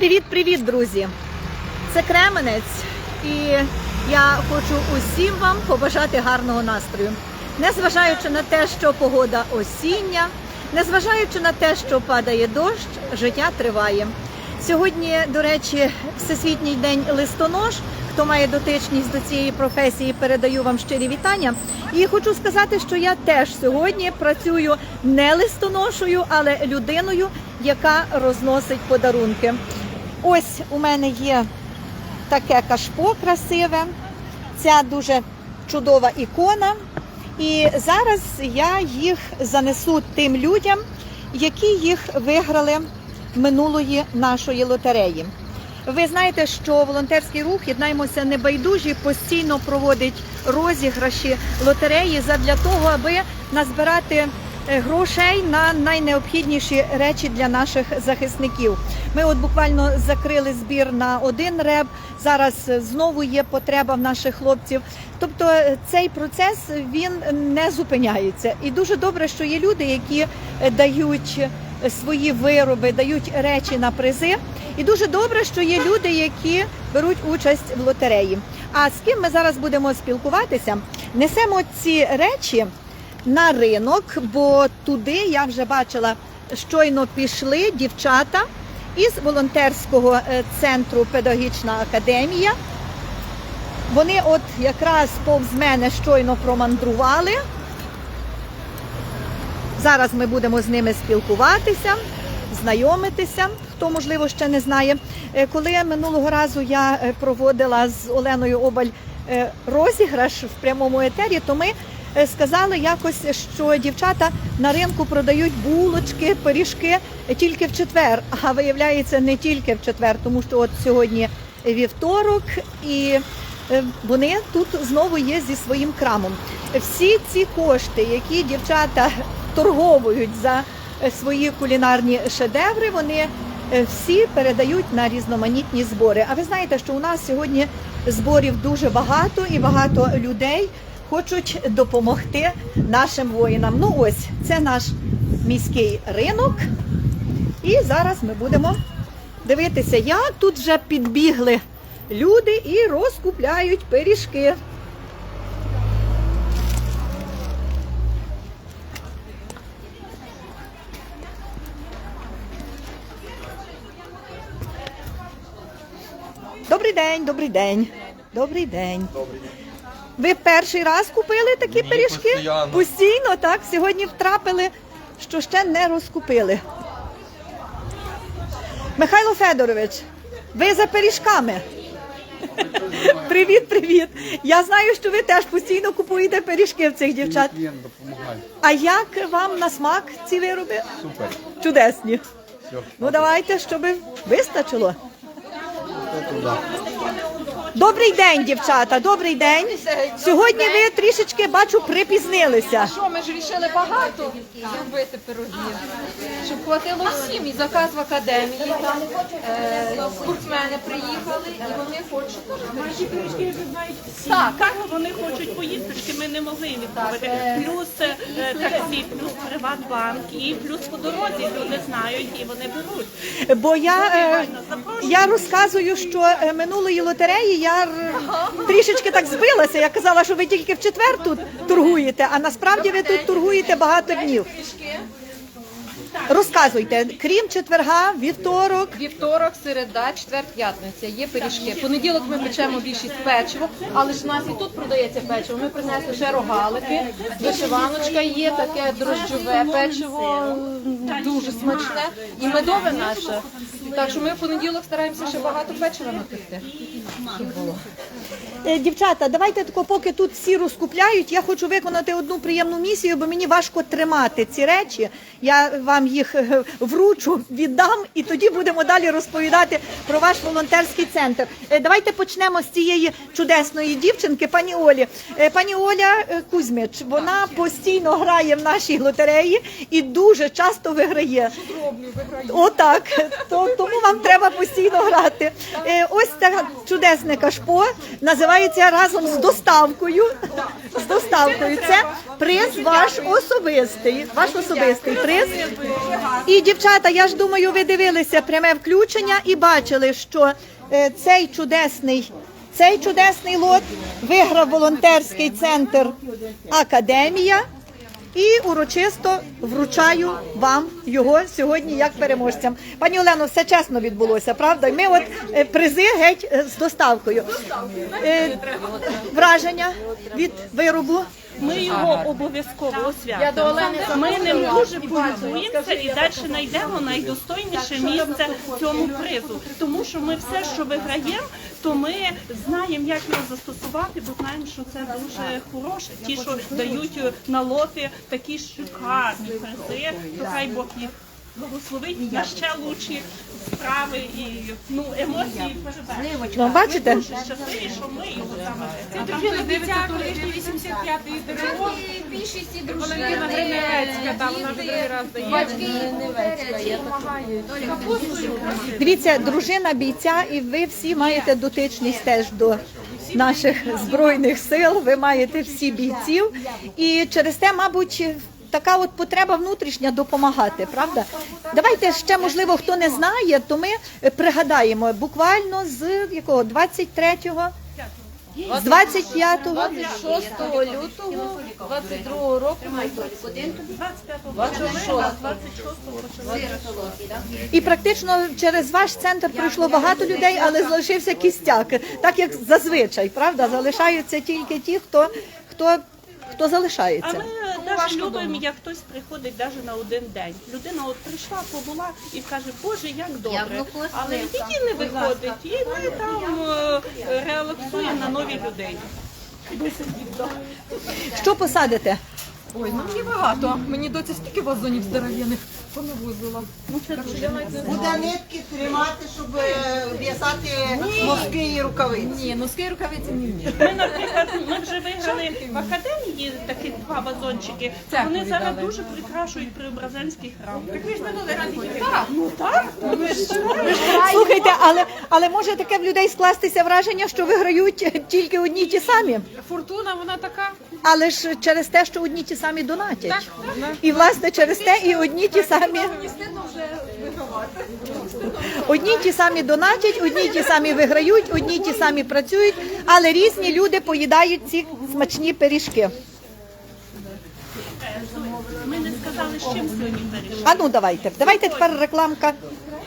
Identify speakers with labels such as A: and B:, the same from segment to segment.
A: Привіт-привіт, друзі! Це Кременець, і я хочу усім вам побажати гарного настрою. Незважаючи на те, що погода осіння, незважаючи на те, що падає дощ, життя триває. Сьогодні, до речі, Всесвітній день листонож. Хто має дотичність до цієї професії, передаю вам щирі вітання. І хочу сказати, що я теж сьогодні працюю не листоношою, але людиною, яка розносить подарунки. Ось у мене є таке кашпо красиве, ця дуже чудова ікона. І зараз я їх занесу тим людям, які їх виграли минулої нашої лотереї. Ви знаєте, що волонтерський рух єднаємося небайдужі постійно проводить розіграші лотереї задля того, аби назбирати грошей на найнеобхідніші речі для наших захисників. Ми от буквально закрили збір на один реб. Зараз е, знову є потреба в наших хлопців. Тобто е, цей процес він не зупиняється. І дуже добре, що є люди, які е, дають е, свої вироби, дають речі на призи. І дуже добре, що є люди, які беруть участь в лотереї. А з ким ми зараз будемо спілкуватися? Несемо ці речі на ринок, бо туди я вже бачила, щойно пішли дівчата із волонтерського е, центру Педагогічна академія. Вони от якраз повз мене щойно промандрували. Зараз ми будемо з ними спілкуватися, знайомитися, хто можливо ще не знає. Е, Коли минулого разу я е, проводила з Оленою Обаль розіграш в прямому етері, то ми сказали якось, що дівчата на ринку продають булочки, пиріжки тільки в четвер. А виявляється, не тільки в четвер, тому що от сьогодні вівторок і е, вони тут знову є зі своїм крамом. Всі ці кошти, які дівчата торговують за е, свої кулінарні шедеври, вони е, всі передають на різноманітні збори. А ви знаєте, що у нас сьогодні зборів дуже багато і багато людей хочуть допомогти нашим воїнам. Ну ось це наш міський ринок. І зараз ми будемо дивитися, як тут вже підбігли люди і розкупляють пиріжки. Добрий день, добрий день. Добрий день. Ви перший раз купили такі
B: Ні,
A: пиріжки?
B: постійно.
A: Постійно, так. Сьогодні втрапили, що ще не розкупили. Михайло Федорович, ви за пиріжками. Привіт, привіт. Я знаю, що ви теж постійно купуєте пиріжки в цих дівчат. А як вам на смак ці вироби?
B: Супер.
A: Чудесні. Ну давайте, щоб вистачило. Добрий день, дівчата. Добрий день. Сьогодні ви трішечки бачу припізнилися.
C: Що ми ж рішили багато зробити пирогів, щоб хватило всім. І заказ в академії е, спортсмени приїхали і вони хочуть.
D: Наші пиріжки знають всі.
C: Так.
D: Так, вони хочуть поїздочки, ми не могли їм відправити. Плюс е, таксі, плюс Приватбанк, і плюс по дорозі люди знають і вони беруть.
A: Бо я, е, я розказую, що е, минулої лотереї я трішечки так збилася. Я казала, що ви тільки в четвер тут торгуєте, а насправді ви тут торгуєте багато днів. Розказуйте, крім четверга, вівторок.
C: Вівторок, середа, четвер, п'ятниця. Є пиріжки. Понеділок ми печемо більшість печиво, але ж у нас і тут продається печиво. Ми принесли ще рогалики, вишиваночка є, таке дрожджове печиво, дуже смачне і медове наше. Так що ми в понеділок стараємося ще багато печива напекти.
A: Е, Дівчата, давайте тако, поки тут всі розкупляють, я хочу виконати одну приємну місію, бо мені важко тримати ці речі. Я вам їх е, вручу, віддам, і тоді будемо далі розповідати про ваш волонтерський центр. Е, Давайте почнемо з цієї чудесної дівчинки, пані Олі. Е, Пані Оля Кузьмич, вона постійно грає в нашій лотереї і дуже часто виграє. Отак. То, тому вам треба постійно грати. Ось чудесна. чудесне кашпо називається разом з доставкою. З доставкою. Це приз ваш особистий. Ваш особистий приз. І дівчата, я ж думаю, ви дивилися пряме включення і бачили, що е, цей чудесний. Цей чудесний лот виграв волонтерський центр Академія і урочисто вручаю вам його сьогодні як переможцям. Пані Олено, все чесно відбулося, правда? Ми от е, призи геть е, з доставкою. Враження від виробу.
D: Ми його обов'язково освятимо. Ми ним дуже полюбуємося і далі знайдемо найдостойніше місце цьому призу. Тому що ми все, що виграємо, то ми знаємо, як його застосувати, бо знаємо, що це дуже хороше. Ті, що дають на лоти такі шикарні призи, то хай Бог їх благословить на ще лучші справи і ну емоції.
A: Ну, бачите?
D: Дуже щасливі, що ми його саме виграли.
E: Дружина дивиться колишній 85-й ДРО.
F: Більшості
E: Валентина Гриневецька, там вона вже другий раз дає.
F: Батьки допомагають.
A: Дивіться, дружина бійця, і ви всі маєте дотичність теж до наших збройних сил. Ви маєте всі бійців, і через те, мабуть. Така от потреба внутрішня допомагати, правда? Давайте ще можливо, хто не знає, то ми е, пригадаємо буквально з якого 23-го, з 25-го.
C: 26 лютого 22 року ми
D: 26
A: І практично через ваш центр прийшло багато людей, але залишився кістяк, так як зазвичай, правда? Залишаються тільки ті, хто хто, хто
D: А
A: залишається.
D: ми навіть любимо, як хтось приходить навіть на один день. Людина от прийшла, побула і каже, Боже, як добре. Але її не виходить, і ми там е, релаксуємо на нові людей.
A: Що посадите?
C: Ой, ну мені багато. Мені доця стільки вазонів здоров'яних понавозила.
G: Буде нитки тримати, щоб е, в'язати носки і рукавиці.
C: Ні, носки і рукавиці не вмію.
D: Ми, наприклад, ми вже виграли в академії такі два вазончики.
C: Це
D: Вони зараз
C: віддали.
D: дуже прикрашують Преображенський храм.
C: Так,
D: Ну так, ми ж
A: Слухайте, але але може таке в людей скластися враження, що виграють тільки одні й ті самі,
E: Фортуна, вона така.
A: Але ж через те, що одні ті самі донатять. І власне через те і одні ті самі. Одні ті самі донатять, одні ті самі виграють, одні ті самі працюють, але різні люди поїдають ці смачні пиріжки.
D: ми не сказали, з чим сьогодні перейшли.
A: А ну давайте, давайте тепер рекламка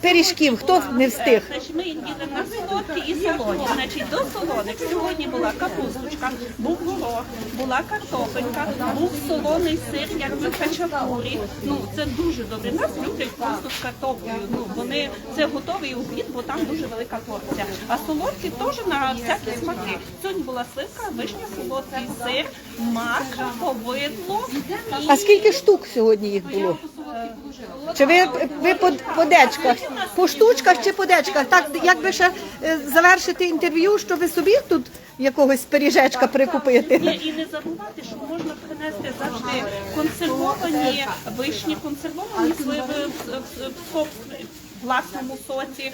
A: пиріжків. Хто не встиг?
D: Значить, ми їдемо на солодкі і солоні. Значить, до солоних сьогодні була капусточка, був горох, була картопелька, був солоний сир, як в хачапурі. Ну це дуже добре. Нас люблять просто з картоплею. Ну вони це готовий обід, бо там дуже велика порція. А солодкі теж на всякі смаки. Сьогодні була сливка, вишня, солодкий сир, мак, повидло.
A: А скільки штук сьогодні їх було? Чи ви, ви по, по дечках? По штучках чи по дечках? Так, як би ще е, завершити інтерв'ю, що ви собі тут якогось пиріжечка прикупити?
D: Ні, і не забувати, що можна принести завжди консервовані вишні, консервовані сливи в, в, в, в власному соці.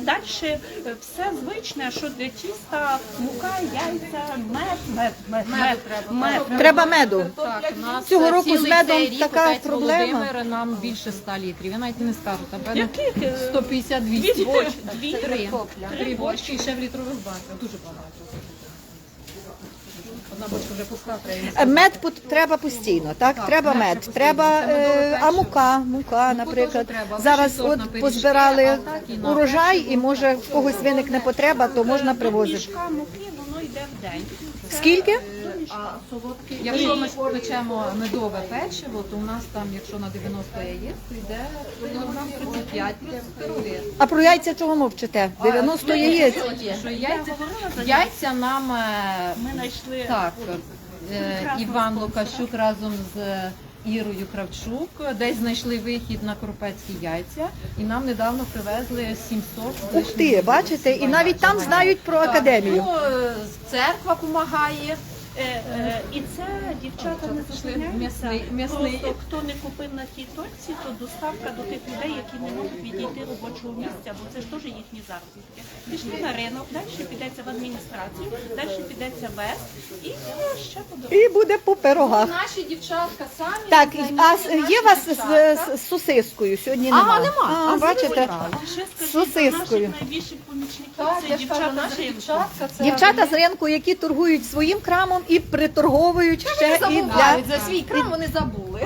D: Далі все звичне, що для тіста мука, яйця, мед, мед, мед, мед, мед.
A: Треба меду.
H: Так, у нас
A: Цього року
H: цілий
A: з медом
H: цей рік
A: така
H: отець
A: проблема.
H: Володимир нам більше 100 літрів. Я навіть не скажу, там певно
D: Яких, е,
H: 150
D: Дві
H: 200
D: бочки, дві.
H: Три. Три бочки і ще в літрових банках. Дуже багато. Одна бочка вже пуста, треба
A: Е, Мед пот- треба постійно, так? Треба мед, треба е, а мука, мука, наприклад.
H: треба.
A: Зараз
H: сорт на
A: от
H: пиріжки,
A: позбирали
H: так і на
A: урожай, і може в когось виникне потреба, то можна привозити.
D: Мішка муки, воно йде в день.
A: Скільки?
H: Якщо ми печемо медове печиво, то у нас там, якщо на 90 яєць, то йде кілограм 35 пироги.
A: А про яйця чого мовчите? 90 яєць.
H: Що яйця, яйця нам е,
D: Ми знайшли
H: Так, е, Іван Лукащук разом з Ірою Кравчук десь знайшли вихід на коропецькі яйця, і нам недавно привезли 700. з
A: Ух ти, бачите, і навіть там знають про академію.
H: Ну, е, церква допомагає,
D: І це дівчата не зупиняються. Просто хто не купив на тій точці, то доставка до тих людей, які не можуть відійти робочого місця, бо це ж теж їхні заробітки. Пішли на ринок, далі підеться в адміністрацію, далі підеться без і ще подорожче.
A: І буде по пирогах.
C: Наші дівчатка самі
A: Так, а є у вас з, з, сосискою? Сьогодні
C: Ага,
A: немає.
C: нема.
A: А,
C: А
A: бачите? З сосискою.
D: наших найбільших помічників
C: Так,
D: це дівчата
C: наші дівчатка це
A: Дівчата з ринку, які торгують своїм крамом і приторговують ще і для
C: забувають за свій крам, вони забули.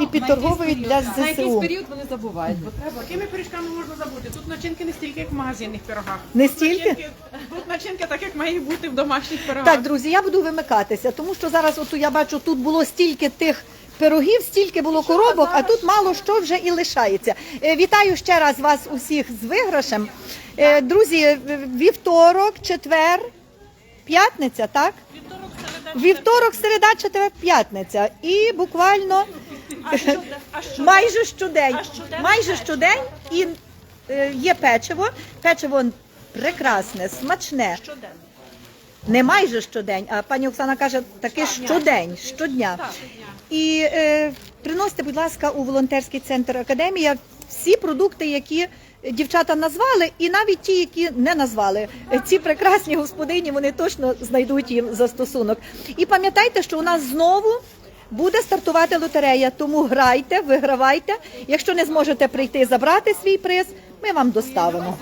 A: і підторговують для
H: На якийсь
A: ЗСУ.
H: період вони забувають, бо треба
E: Такими пиріжками можна забути. Тут начинки не стільки, як в магазинних пирогах.
A: Не стільки?
E: Начинки- Тут начинки так, як має бути в домашніх пирогах.
A: Так, друзі, я буду вимикатися, тому що зараз, от я бачу, тут було стільки тих. Пирогів стільки було коробок, а тут мало що вже і лишається. Е, Вітаю ще раз вас усіх з виграшем. Е, Друзі, е, вівторок, четвер, п'ятниця, так?
D: Вівторок, середа,
A: четвер, п'ятниця. І буквально майже щодень. Майже щодень і е, є печиво. Печиво прекрасне, смачне.
D: щоден.
A: Не майже щодень, а пані Оксана каже, таки щодень, щодня. І е, приносите, будь ласка, у волонтерський центр Академія всі продукти, які дівчата назвали, і навіть ті, які не назвали. Ці прекрасні господині вони точно знайдуть їм застосунок. І пам'ятайте, що у нас знову. Буде стартувати лотерея, тому грайте, вигравайте. Якщо не зможете прийти забрати свій приз, ми вам доставимо.